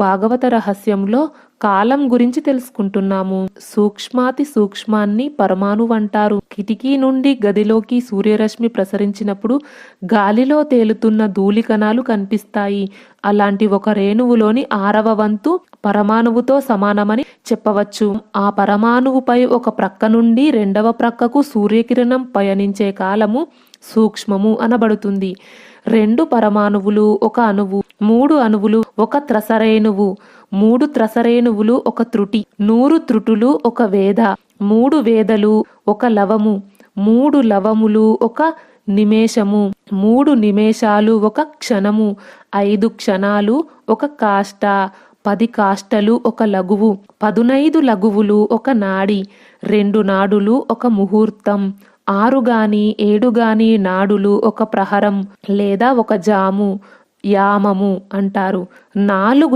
భాగవత రహస్యంలో కాలం గురించి తెలుసుకుంటున్నాము. సూక్ష్మాతి సూక్ష్మాన్ని పరమాణువు అంటారు. కిటికీ నుండి గదిలోకి సూర్యరశ్మి ప్రసరించినప్పుడు గాలిలో తేలుతున్న ధూళి కణాలు కనిపిస్తాయి. అలాంటి ఒక రేణువులోని ఆరవ వంతు పరమాణువుతో సమానమని చెప్పవచ్చు. ఆ పరమాణువుపై ఒక ప్రక్క నుండి రెండవ ప్రక్కకు సూర్యకిరణం పయనించే కాలము సూక్ష్మము అనబడుతుంది. రెండు పరమాణువులు ఒక అణువు మూడు అణువులు ఒక త్రసరేణువు మూడు త్రసరేణువులు ఒక త్రుటి నూరు త్రుటులు ఒక వేద మూడు వేదలు ఒక లవము మూడు లవములు ఒక నిమేషము మూడు నిమేషాలు ఒక క్షణము ఐదు క్షణాలు ఒక కాష్ట పది కాష్టలు ఒక లఘువు పదునైదు లఘువులు ఒక నాడి రెండు నాడులు ఒక ముహూర్తం ఆరు గాని ఏడు గాని నాడులు ఒక ప్రహరం లేదా ఒక జాము యామము అంటారు. నాలుగు